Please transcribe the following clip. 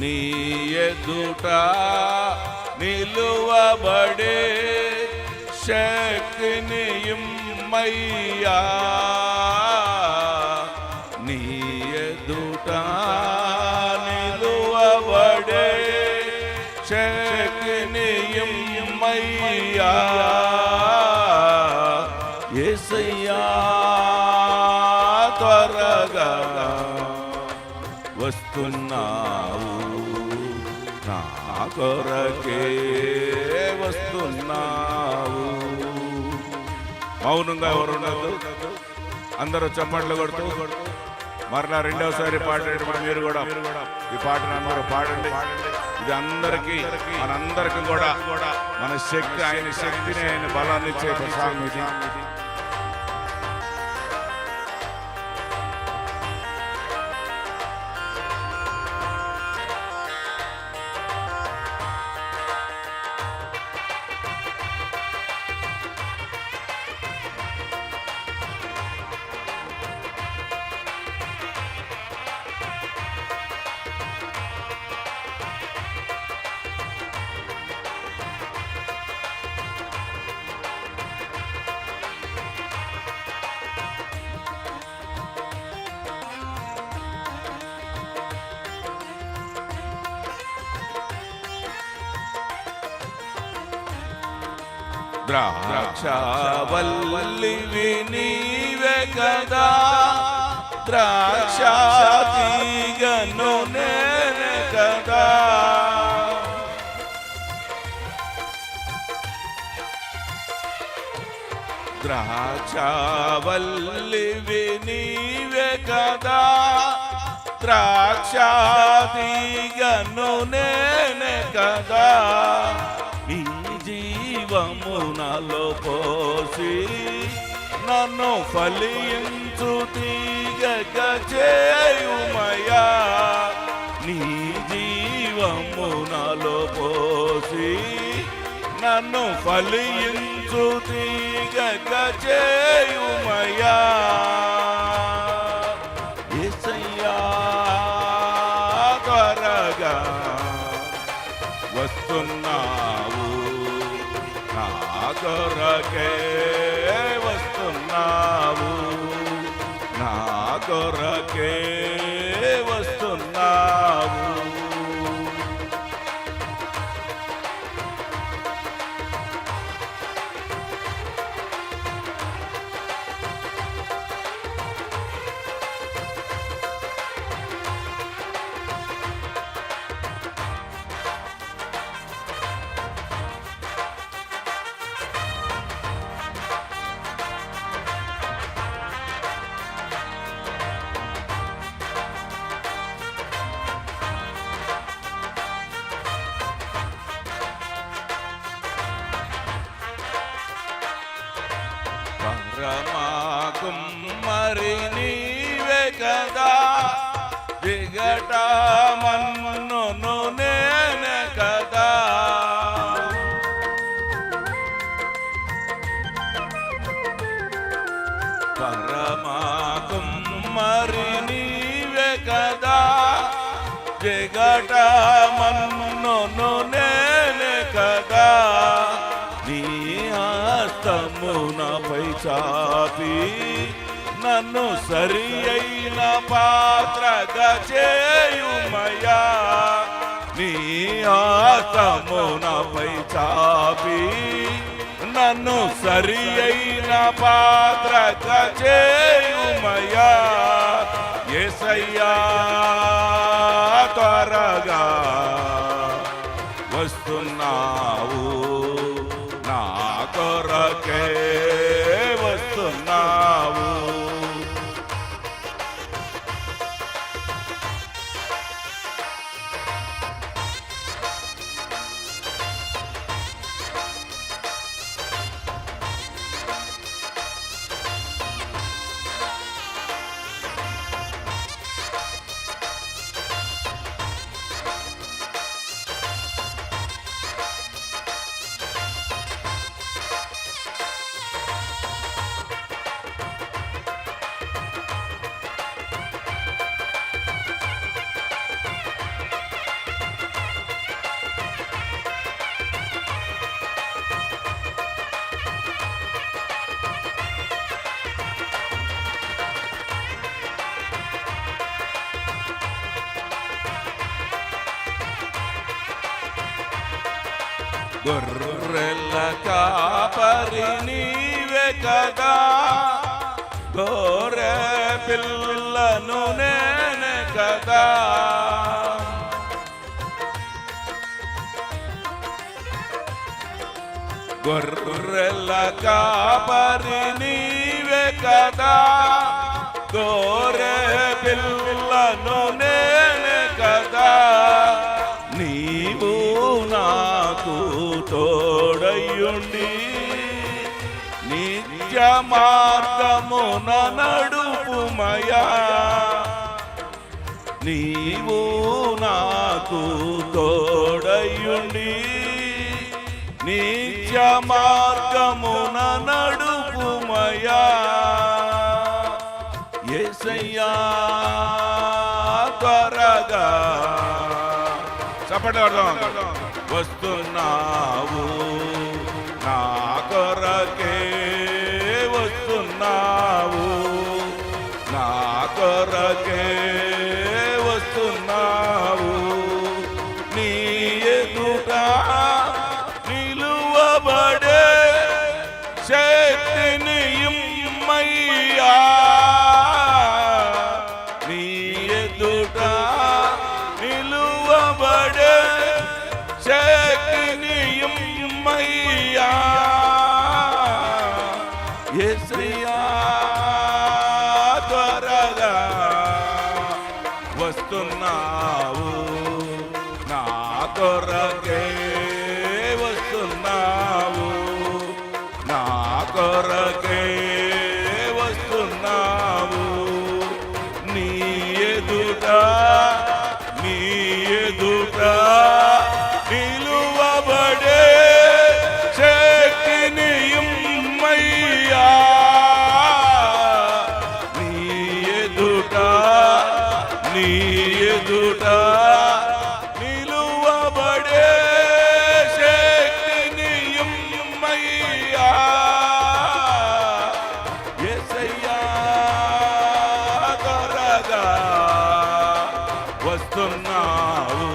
నీ ఎదుట నిలువబడే శక్తినియుమ్మయ్యా నీ ఎదుట నిలువబడే శక్తిని ఇమ్మయ్యా. త్వరగా వస్తున్నా. నా కొరకే వస్తున్నావు. మౌనంగా ఎవరు ఉండదు అందరూ చప్పట్లు కొడుతూ మరలా రెండవసారి పాడేటప్పుడు మీరు కూడా. ఈ పాటను అందరూ పాడండి. ఇది అందరికీ మనందరికీ కూడా మన శక్తి ఆయన శక్తిని ఆయన బలాన్ని ఇచ్చే ప్రసాదం ఇది. ద్రాక్షవల్లివి నీవే కదా ద్రాక్ష తీగను నేనే కదా ద్రాక్షవల్లివి నీవే కదా ద్రాక్ష తీగను నేనే కదా ఫలించు తీగక చేయుమయా నీ జీవము నాలో పోసి నన్ను ఫలించు తీగక చేయుమయా యేసయ్యా త్వరగా వస్తున్నావు. నా కొరకే పరమాకుమ్మరి నీవే కదా. దిగట మన్ను నేనే కదా. పరమాకుమ్మరి నీవే కదా. జగట మన్ను నేనే కదా. నీ హస్తమునపై చాపి నన్ను సరి అయిన పాత్రగా చేయుమయా నీ హస్తమునపై చాపి నన్ను సరి అయిన పాత్రగా చేయుమయా ఎసయ్యా త్వరగా వస్తున్నావు. కొరకే గొర్రెల కాపరి నీవే కదా. గోరె పిల్లను నేనే కదా. గొర్రెల కాపరి నీవే కదా. గోరే మార్గమున నడుపుమయా నీవు నాకు తోడయుండి నిత్య మార్గమున నడుపుమయా ఏసయ్యా త్వరగా చప్పటి వస్తున్నావు. నా కొరకే వస్తున్నా. నీ ఎదుట నిలువబడే శక్తిని ఇమ్మయ్యా. యేసయ్యా త్వరగా వస్తున్నావు.